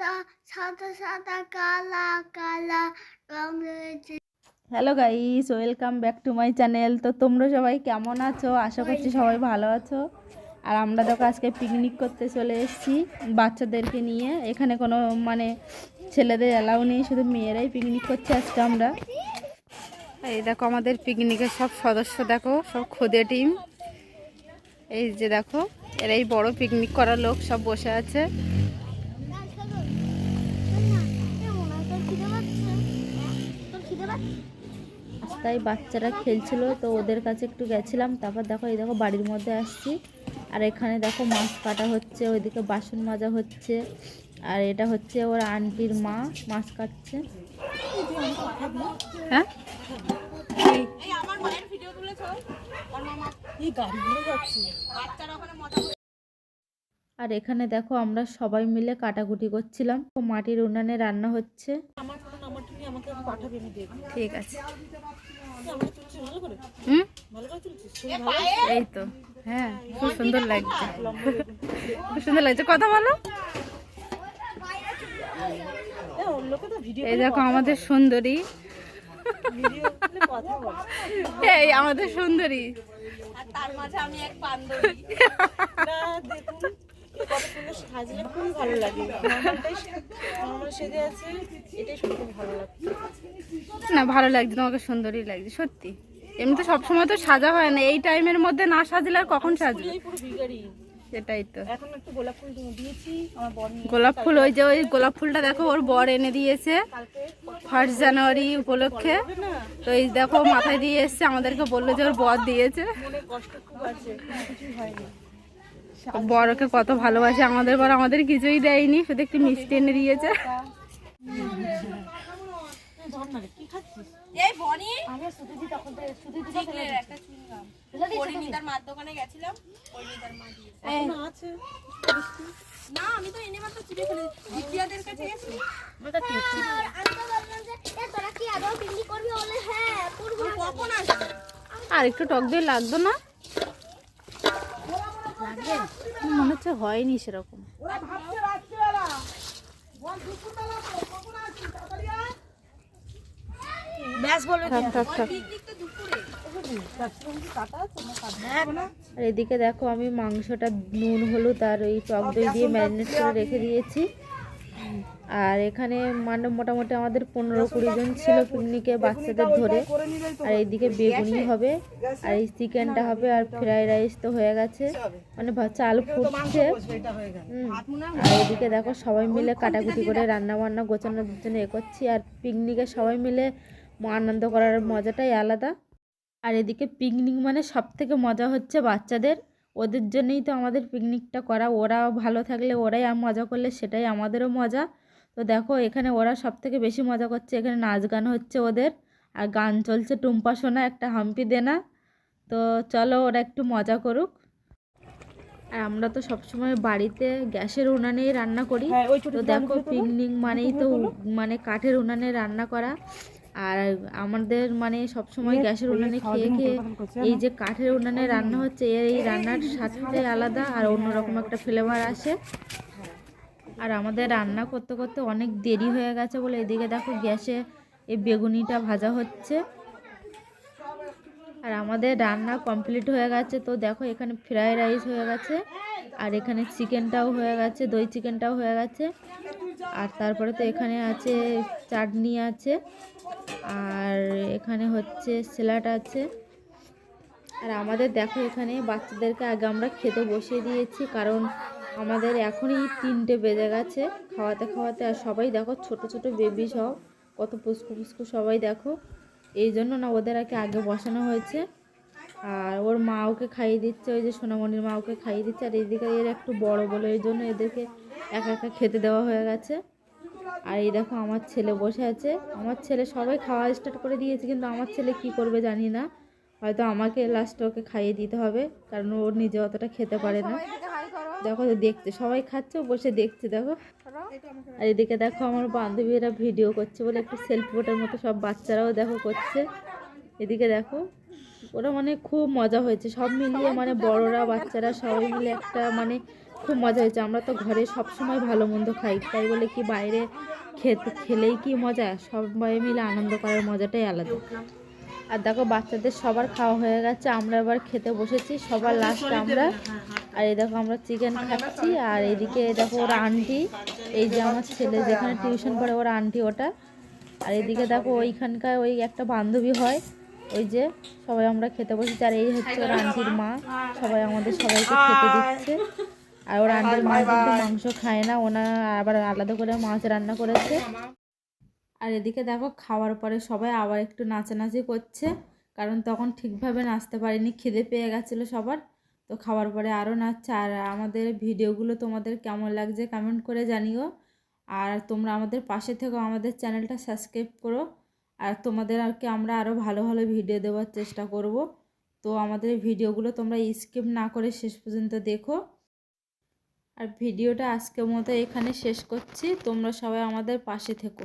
সাদা সাদা সাদা কালা কালা রং রয়েছে। Hello guys welcome back to my channel তো তোমরা সবাই কেমন আছো? আশা করছি সবাই ভালো আছো। আর আমরা দেখো আজকে পিকনিক করতে চলে এসেছি বাচ্চাদেরকে নিয়ে। এখানে কোনো মানে ছেলেদের অ্যালাউ নেই শুধু মেয়েরাই পিকনিক করছে আজকে আমরা। এই দেখো আমাদের পিকনিকের সব সদস্য দেখো সব খোদে টিম এই যে দেখো এরাই বড় পিকনিক করার লোক সব বসে আছে। রাস্তায় বাচ্চারা খেলছিল তো ওদের কাছে একটু গেছিলাম তারপর দেখো এই দেখো বাড়ির মধ্যে আসছি। আর এখানে দেখো মাছ কাটা হচ্ছে ওইদিকে বাসন মাজা হচ্ছে আর এটা হচ্ছে ওর আন্টির মা মাছ কাটছে। হ্যাঁ? আর এখানে দেখো আমরা সবাই মিলে কাটাকুটি করছিলাম তো মাটির উনানে রান্না হচ্ছে। ঠিক আছে। হুম? এই তো। হ্যাঁ খুব সুন্দর লাগছে। খুব সুন্দর লাগছে। কথা বলো। এই দেখো আমাদের সুন্দরী। এই আমাদের সুন্দরী। তার মাঝে আমি এক না দেখুন সাজলে খুবই ভালো লাগে। নর্মাল সেজে আছে এটাই সত্যি ভালো লাগছে। না ভালো লাগছে তোমাকে সুন্দরই লাগছে সত্যি। এমনি তো সবসময় তো সাজা হয় না এই টাইমের মধ্যে না সাজলে আর কখন সাজবে? সেটাই তো। এখন একটু গোলাপ ফুল দিয়েছি আমার বর গোলাপ ফুল ওই যে ওই গোলাপ ফুলটা দেখো ওর বর এনে দিয়েছে। ফার্স্ট জানুয়ারি উপলক্ষে। তো এই দেখো মাথায় দিয়ে এসছে আমাদেরকে বলল যে ওর বর দিয়েছে। কষ্ট খুব আছে হয়নি। বরকে কত ভালোবাসে আমাদের বর আমাদের কিছুই দেয়নি শুধু একটু মিষ্টি এনে দিয়েছে। না রে, কি? খাচ্ছিস এই বনি আমি আর তো একটা আমি তো তোরা কি আদৌ পিকনিক করবি বলে? হ্যাঁ করব কখন আসবে আর টক দিয়ে লাগতো না মনে হচ্ছে হয়নি সেরকম। দুপুরে। আর এদিকে দেখো আমি মাংসটা নুন হলুদ আর ওই টক দই দিয়ে ম্যারিনেট করে রেখে দিয়েছি। আর এখানে মানে মোটামুটি আমাদের পনেরো কুড়ি জন ছিল পিকনিকে বাচ্চাদের ধরে। আর এইদিকে বেগুনি হবে, আর এই চিকেনটা হবে, আর ফ্রাইড রাইস তো হয়ে গেছে। মানে চাল ফুটছে। আর এদিকে দেখো সবাই মিলে কাটাকুটি করে রান্না বান্না গোছানোর জন্য এ করছি। আর পিকনিকে সবাই মিলে আনন্দ করার মজাটাই আলাদা। আর এদিকে পিকনিক মানে সব থেকে মজা হচ্ছে বাচ্চাদের। ওদের জন্যই তো আমাদের পিকনিকটা করা। ওরা ভালো থাকলে ওরাই মজা করলে সেটাই আমাদেরও মজা। তো দেখো এখানে ওরা সব থেকে বেশি মজা করছে। এখানে নাচ গান হচ্ছে ওদের। আর গান চলছে টুম্পা সোনা একটা হাম্পি দেনা। তো চলো ওরা একটু মজা করুক। আর আমরা তো সবসময় বাড়িতে গ্যাসের উনানেই রান্না করি। হ্যাঁ তো দেখো পিকনিক মানেই তো মানে কাঠের উনানে রান্না করা। আর আমাদের মানে সবসময় গ্যাসের উনানে খেয়ে খেয়ে এই যে কাঠের উনানে রান্না হচ্ছে এর এই রান্নার স্বাদটাই আলাদা আর অন্যরকম একটা ফ্লেভার আসে। আর আমাদের রান্না করতে করতে অনেক দেরি হয়ে গেছে বলে এদিকে দেখো গ্যাসে এই বেগুনিটা ভাজা হচ্ছে। আর আমাদের রান্না কমপ্লিট হয়ে গেছে। তো দেখো, এখানে ফ্রাইড রাইস হয়ে গেছে, আর এখানে চিকেনটাও হয়ে গেছে, দই চিকেনটাও হয়ে গেছে। আর তারপরে তো এখানে আছে চাটনি আছে, আর এখানে হচ্ছে স্যালাড আছে। আর আমাদের দেখো, এখানে বাচ্চাদেরকে আগে আমরা খেতে বসিয়ে দিয়েছি, কারণ আমাদের এখনই তিনটে বেজে গেছে খাওয়াতে খাওয়াতে। আর সবাই দেখো, ছোট ছোট বেবি সব, কত পুস্কু পুস্কু সবাই দেখো। এই জন্য না ওদের আগে আগে বসানো হয়েছে। আর ওর মা ওকে খাইয়ে দিচ্ছে, ওই যে সোনামণির মা ওকে খাইয়ে দিচ্ছে। আর এদিকে এর একটু বড় বলে এই জন্য এদেরকে একা একা খেতে দেওয়া হয়ে গেছে। আর এই দেখো আমার ছেলে বসে আছে। আমার ছেলে সবাই খাওয়া স্টার্ট করে দিয়েছে, কিন্তু আমার ছেলে কি করবে জানি না। হয়তো আমাকে লাস্টে ওকে খাইয়ে দিতে হবে, কারণ ওর নিজে অতটা খেতে পারে না। দেখো তো দেখছে সবাই খাচ্ছে ও বসে দেখছে দেখো। আর এদিকে দেখো আমার বান্ধবীরা ভিডিও করছে বলে একটু সেলফি ফটোর মতো সব বাচ্চারাও দেখো করছে। এদিকে দেখো ওরা মানে খুব মজা হয়েছে সব মিলিয়ে মানে বড়রা বাচ্চারা সবাই মিলে একটা মানে খুব মজা হয়েছে। আমরা তো ঘরে সব সময় ভালো মন্দ খাই তাই বলে কি বাইরে খেতে খেলেই কি মজা? সবাই মিলে আনন্দ করার মজাটাই আলাদা। আর দেখো বাচ্চাদের সবার খাওয়া হয়ে গেছে আমরা এবার খেতে বসেছি সবার লাস্টে আমরা আর এই দেখো আমরা চিকেন খাচ্ছি, আর এদিকে দেখো ওর আন্টি এই যে আমার ছেলে, যেখানে টিউশন পড়ে ওর আন্টি ওটা। আর এদিকে দেখো ওইখানকার ওই একটা বান্ধবী হয়, ওই যে সবাই আমরা খেতে বসেছি, আর এই হচ্ছে ওর আন্টির মা, সবাই আমাদের সবাইকে খেতে দিচ্ছে। আর ওর আন্টির মা কিন্তু মাংস খায় না, ওনা আবার আলাদা করে মাছ রান্না করেছে। আর এদিকে দেখো খাওয়ার পরে সবাই আবার একটু নাচানাচি করছে, কারণ তখন ঠিকভাবে নাচতে পারিনি, খিদে পেয়ে গেছিল সবার। তো খাওয়ার পরে আরও নাচছে। আর আমাদের ভিডিওগুলো তোমাদের কেমন লাগছে কমেন্ট করে জানিও। আর তোমরা আমাদের পাশে থেকেও আমাদের চ্যানেলটা সাবস্ক্রাইব করো। আর তোমাদের আর কি আমরা আরও ভালো ভালো ভিডিও দেওয়ার চেষ্টা করব। তো আমাদের ভিডিওগুলো তোমরা স্কিপ না করে শেষ পর্যন্ত দেখো। আর ভিডিওটা আজকের মতো এখানে শেষ করছি। তোমরা সবাই আমাদের পাশে থেকো।